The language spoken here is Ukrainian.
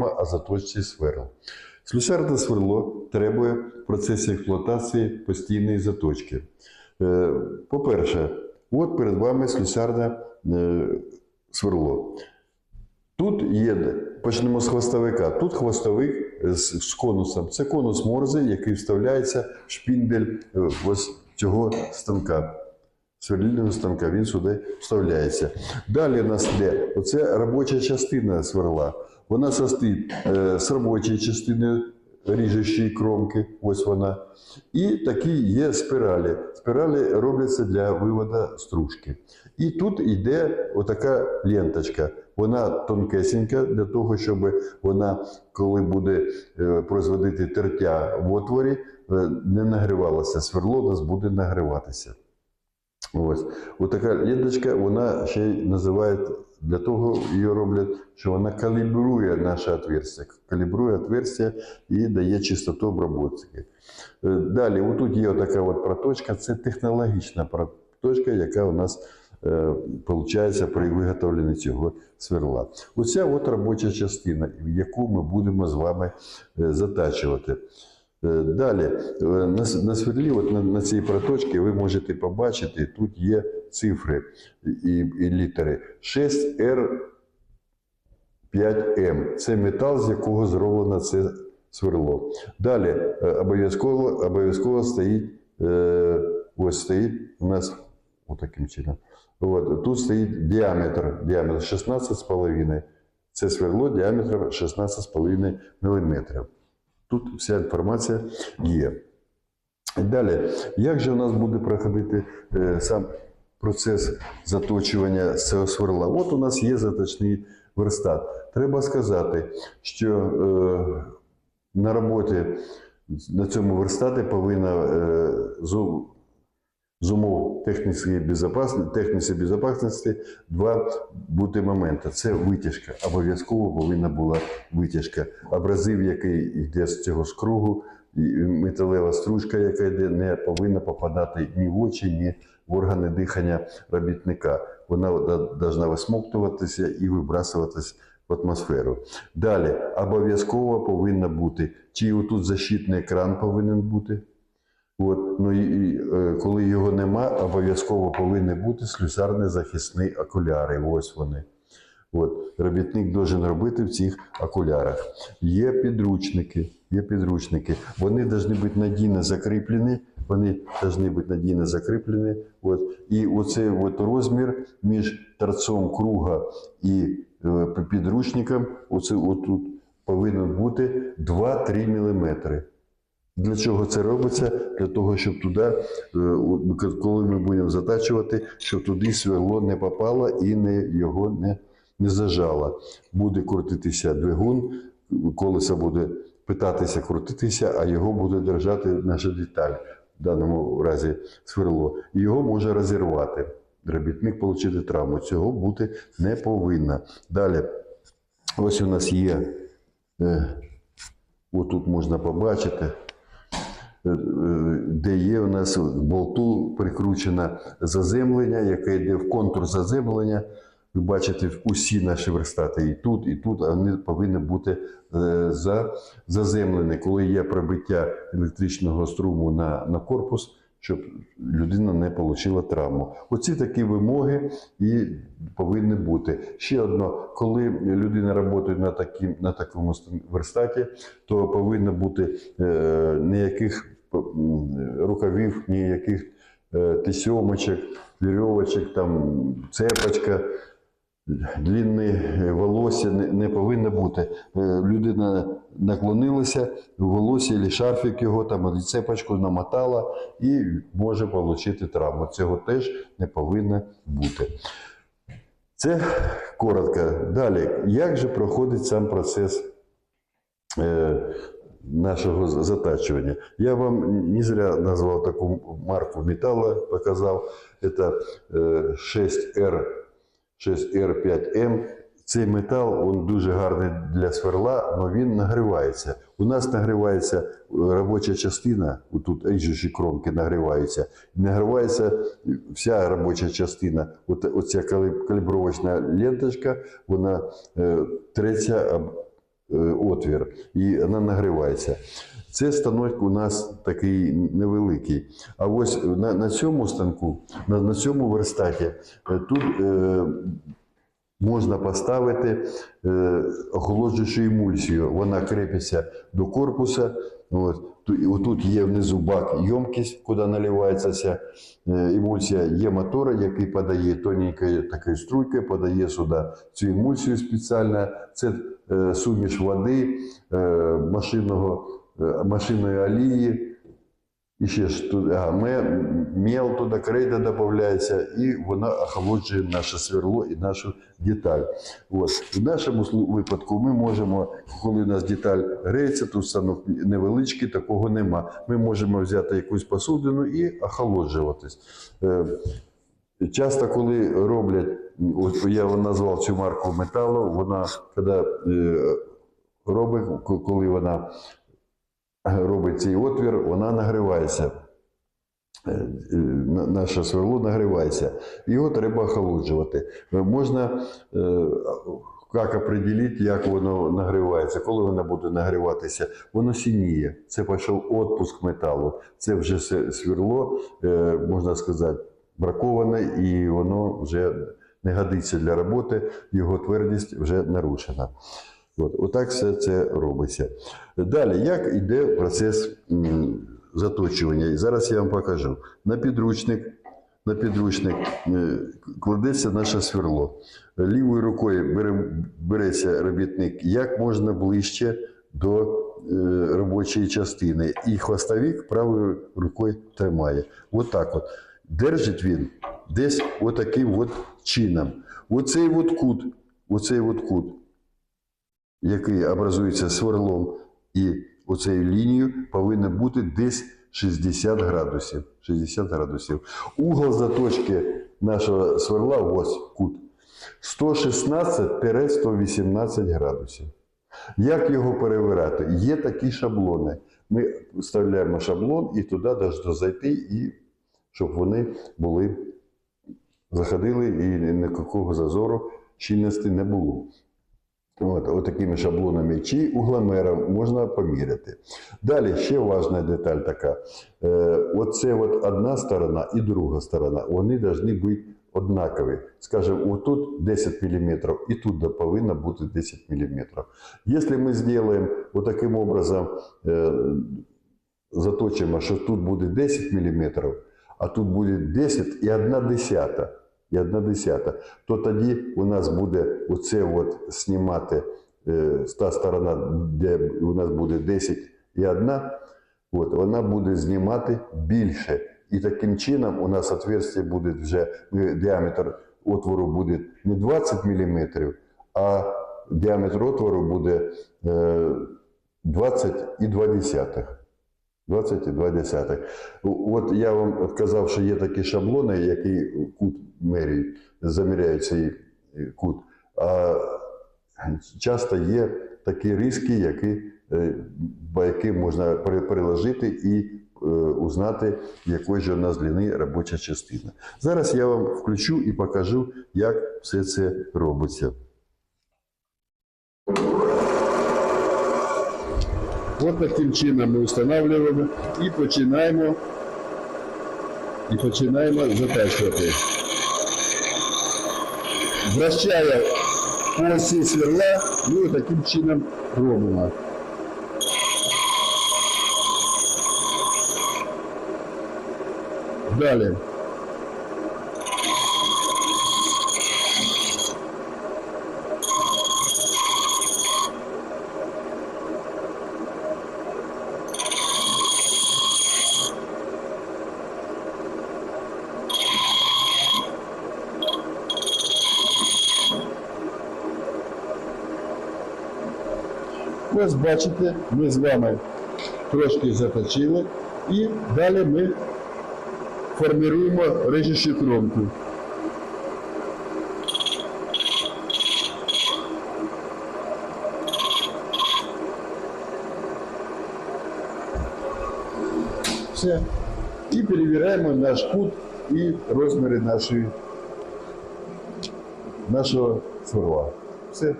норма о заточці сверл. Слюсарне сверло требує в процесі експлуатації постійної заточки. Е, По-перше, от перед вами слюсарне сверло. Тут є, почнемо з хвостовика. Тут хвостовик з, з конусом. Це конус морзи, який вставляється в шпіндель е, ось цього станка. Сверлільного станка, він сюди вставляється. Далі у нас йде оце робоча частина сверла. Вона состоїть е, з робочої частини ріжущої кромки, ось вона. І такі є спіралі. Спіралі робляться для виводу стружки. І тут йде отака ленточка. Вона тонкесенька для того, щоб вона, коли буде е, производити тертя в отворі, е, не нагрівалася. Сверло у нас буде нагріватися. Ось. Отака ленточка, вона ще й називають, для того її роблять, що вона калібрує наше отверстие. Калібрує отверстие і дає чистоту обробки. Е, Далі, отут є така от проточка, це технологічна проточка, яка у нас е, виходить при виготовленні цього сверла. Оця от робоча частина, яку ми будемо з вами е, затачувати. Е, Далі, е, на, с- на сверлі, от на, на цій проточці ви можете побачити, тут є цифри і, і літери 6R 5М. Це метал, з якого зроблено це сверло. Далі е, обов'язково, обов'язково стоїть, ось стоїть у нас отаким чином. От, тут стоїть діаметр, діаметр 16,5. Це сверло діаметром 16,5 мм. Тут вся інформація є. Далі, як же у нас буде проходити е, сам процес заточування цього сверла? От у нас є заточний верстат. Треба сказати, що е, на роботі на цьому верстаті повинна е, з, умов технічної безпечності, техніці безпечності два бути моменти. Це витяжка. Обов'язково повинна була витяжка. Абразив, який йде з цього скругу, металева стружка, яка йде, не повинна попадати ні в очі, ні в органи дихання робітника. Вона повинна висмоктуватися і вибрасуватися в атмосферу. Далі обов'язково повинна бути, чи отут защитний екран повинен бути. От, ну і, е, коли його нема, обов'язково повинні бути слюсарні захисні окуляри. Ось вони. От, робітник должен робити в цих окулярах. Є підручники, є підручники. Вони повинні бути надійно закріплені. Вони повинні бути надійно закріплені. От. І оцей от розмір між торцом круга і е, підручником, оце отут повинен бути 2-3 мм. Для чого це робиться? Для того, щоб туди, е, коли ми будемо затачувати, щоб туди сверло не попало і не, його не, не зажало. Буде крутитися двигун, колесо буде питатися крутитися, а його буде держати наша деталь, в даному разі сверло. І його може розірвати. Робітник отримати травму. Цього бути не повинно. Далі, ось у нас є, е, отут можна побачити де є у нас в болту прикручене заземлення, яке йде в контур заземлення. Ви бачите усі наші верстати і тут, і тут, а вони повинні бути е, за, заземлені, коли є пробиття електричного струму на, на корпус, щоб людина не отримала травму. Оці такі вимоги і повинні бути. Ще одно, коли людина працює на, таким, на такому верстаті, то повинно бути е, ніяких рукавів, ніяких е, тисьомочок, вірьовочок, там, цепочка, длінне волосся не, повинно бути. Е, Людина наклонилася, волосся або шарфік його там, цепочку намотала і може отримати травму. Цього теж не повинно бути. Це коротко. Далі, як же проходить сам процес е, нашого затачування? Я вам не зря назвав таку марку металла, показав. Це е, 6R, 6R5M. Цей метал він дуже гарний для сверла, але він нагрівається. У нас нагрівається е, робоча частина, тут ріжучі кромки нагріваються. Нагрівається вся робоча частина. Оця калібровочна ленточка, вона е, е, отвір, і вона нагрівається. Це станок у нас такий невеликий. А ось на, на цьому станку, на, на цьому верстаті, е, тут е, можна поставити е, охолоджуючу емульсію. Вона крепиться до корпуса. От. Ту- Отут є внизу бак, ємкість, куди наливається ця е, емульсія. Є мотор, який подає тоненькою такою струйкою, подає сюди цю емульсію спеціально. Це е, суміш води, е, машинного, е, машинної олії. І ще ж тут ме- мел туди, крейда додається, і вона охолоджує наше сверло і нашу деталь. От. В нашому випадку ми можемо, коли у нас деталь греється, тут станок невеличкий, такого нема. Ми можемо взяти якусь посудину і охолоджуватись. Е, Часто, коли роблять, я назвав цю марку металу, вона коли е, робить, коли вона робить цей отвір, вона нагрівається. Е, е, на- Наше сверло нагрівається. Його треба охолоджувати. Можна як определити, як воно нагрівається. Коли воно буде нагріватися, воно сініє. Це пішов відпуск металу. Це вже сверло, можна сказати, браковане, і воно вже не годиться для роботи, його твердість вже нарушена. От, отак все це робиться. Далі, як йде процес заточування? І зараз я вам покажу. На підручник, на підручник е, кладеться наше сверло. Лівою рукою берем, береться робітник як можна ближче до е, робочої частини. І хвостовик правою рукою тримає. Отак от. Держить він десь отаким от чином. Оцей от кут, оцей от кут який образується сверлом і оцею лінією, повинен бути десь 60 градусів. 60 градусів. Угол заточки нашого сверла, ось кут, 116-118 градусів. Як його перевирати? Є такі шаблони. Ми вставляємо шаблон і туди зайти, і щоб вони були, заходили і ніякого зазору щільності не було. От, от такими шаблонами чи угломером можна поміряти. Далі ще важна деталь така. Е, оце от одна сторона і друга сторона. Вони повинні бути однакові. Скажімо, отут 10 мм і тут повинно бути 10 мм. Якщо ми зробимо таким образом, е, заточимо, що тут буде 10 мм, а тут буде 10 і 1 десята, і 1 десята, то тоді у нас буде оце от знімати е, та сторона, де у нас буде 10 і 1, от, вона буде знімати більше. І таким чином у нас отверстие буде вже, е, діаметр отвору буде не 20 мм, а діаметр отвору буде е, 20,2. 22 От я вам казав, що є такі шаблони, які кут меряють, заміряють цей е, кут. А часто є такі риски, які, е, яким можна переложити і е, узнати, якої ж у нас длини робоча частина. Зараз я вам включу і покажу, як все це робиться. От таким чином ми встановлюємо і починаємо, і починаємо затачувати. Вращає по осі сверла, ми таким чином робимо. Далі. Ось бачите, ми з вами трошки заточили і далі ми формуємо режущу кромку. Все. І перевіряємо наш кут і розміри нашої, нашого сверла. Все.